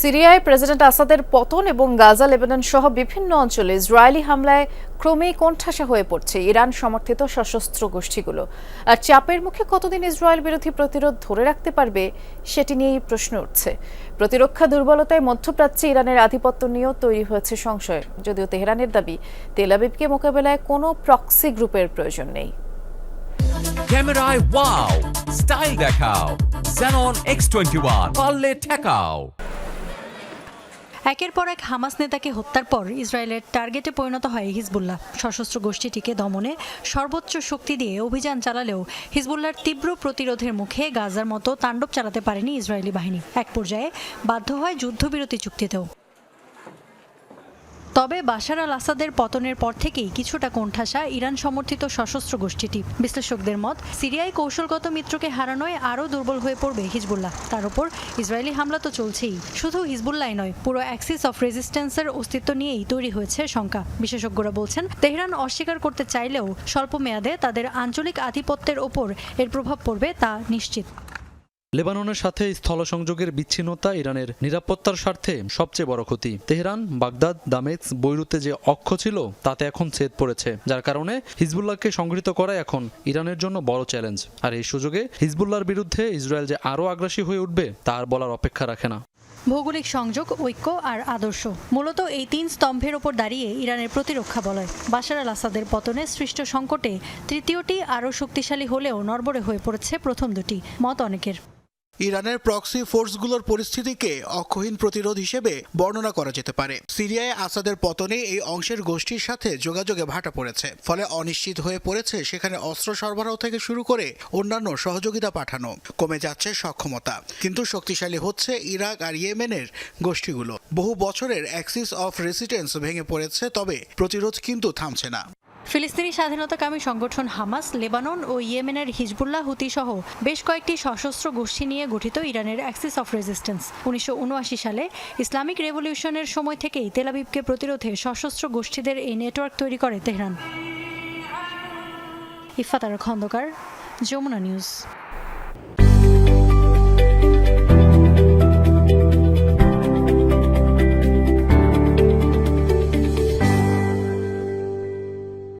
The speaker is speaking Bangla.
সিরিয়ায় প্রেসিডেন্ট আসাদের পতন এবং গাজা লেবানন সহ বিভিন্ন অঞ্চলে ইসরায়েলি হামলায় ক্রমেই কোণঠাসা হয়ে পড়ছে ইরান সমর্থিত সশস্ত্র গোষ্ঠীগুলো। আর চাপের মুখে কতদিন ইসরায়েল বিরোধী প্রতিরোধ ধরে রাখতে পারবে সেটি নিয়েই প্রশ্ন উঠছে। প্রতিরক্ষা দুর্বলতায় মধ্যপ্রাচ্যে ইরানের আধিপত্য নিয়েও তৈরি হয়েছে সংশয়। যদিও তেহরানের দাবি তেলাবিবকে মোকাবেলায় কোনো প্রক্সি গ্রুপের প্রয়োজন নেই। ক্যামেরায় ওয়াও, স্টাইল দেখাও, Xenon X21 পারলে ঠেকাও। একের পর এক হামাস নেতাকে হত্যার পর ইসরায়েলের টার্গেটে পরিণত হয় হিজবুল্লাহ। সশস্ত্র গোষ্ঠীটিকে দমনে সর্বোচ্চ শক্তি দিয়ে অভিযান চালালেও হিজবুল্লার তীব্র প্রতিরোধের মুখে গাজার মতো তাণ্ডব চালাতে পারেনি ইসরায়েলি বাহিনী। এক পর্যায়ে বাধ্য হয় যুদ্ধবিরতি চুক্তিতেও। তবে বাশার আল আসাদের পতনের পর থেকেই কিছুটা কোণঠাসা ইরান সমর্থিত সশস্ত্র গোষ্ঠীটি। বিশ্লেষকদের মত, সিরিয়ায় কৌশলগত মিত্রকে হারানোয় আরও দুর্বল হয়ে পড়বে হিজবুল্লাহ। তার উপর ইসরায়েলি হামলা তো চলছেই। শুধু হিজবুল্লাহ নয়, পুরো অ্যাক্সিস অফ রেজিস্ট্যান্সের অস্তিত্ব নিয়েই তৈরি হয়েছে শঙ্কা। বিশেষজ্ঞরা বলছেন, তেহরান অস্বীকার করতে চাইলেও স্বল্প মেয়াদে তাদের আঞ্চলিক আধিপত্যের ওপর এর প্রভাব পড়বে তা নিশ্চিত। লেবাননের সাথে স্থল সংযোগের বিচ্ছিন্নতা ইরানের নিরাপত্তার স্বার্থে সবচেয়ে বড় ক্ষতি। তেহরান, বাগদাদ, দামেস্ক, বৈরুতে যে অক্ষ ছিল, তাতে এখন ছেদ পড়েছে, যার কারণে হিজবুল্লাহকে সংগৃহীত করা এখন ইরানের জন্য বড় চ্যালেঞ্জ। আর এই সুযোগে হিজবুল্লাহর বিরুদ্ধে ইসরায়েল যে আরও আগ্রাসী হয়ে উঠবে তার বলার অপেক্ষা রাখে না। ভৌগোলিক সংযোগ, ঐক্য আর আদর্শ। মূলত এই তিন স্তম্ভের ওপর দাঁড়িয়ে ইরানের প্রতিরক্ষা বলয়। বাশার আল আসাদের পতনে সৃষ্ট সংকটে তৃতীয়টি আরও শক্তিশালী হলেও নড়বড়ে হয়ে পড়েছে প্রথম দুটি, মত অনেকের। ইরানের প্রক্সি ফোর্সগুলোর পরিস্থিতিকে অক্ষহীন প্রতিরোধ হিসেবে বর্ণনা করা যেতে পারে। সিরিয়ায় আসাদের পতনে এই অংশের গোষ্ঠীর সাথে যোগাযোগে ভাটা পড়েছে, ফলে অনিশ্চিত হয়ে পড়েছে সেখানে অস্ত্র সরবরাহ থেকে শুরু করে অন্যান্য সহযোগিতা পাঠানো। কমে যাচ্ছে সক্ষমতা, কিন্তু শক্তিশালী হচ্ছে ইরাক আর ইয়েমেনের গোষ্ঠীগুলো। বহু বছরের অ্যাক্সিস অফ রেসিডেন্স ভেঙে পড়েছে, তবে প্রতিরোধ কিন্তু থামছে না। ফিলিস্তিনি স্বাধীনতাকামী সংগঠন হামাস, লেবানন ও ইয়েমেনের হিজবুল্লাহ হুতি সহ বেশ কয়েকটি সশস্ত্র গোষ্ঠী নিয়ে গঠিত ইরানের অ্যাক্সিস অফ রেজিস্ট্যান্স। উনিশশো উনআশি সালে ইসলামিক রেভলিউশনের সময় থেকেই তেলাবিবকে প্রতিরোধে সশস্ত্র গোষ্ঠীদের এই নেটওয়ার্ক তৈরি করে তেহরান। ইফাতার খন্দকার, যমুনা নিউজ।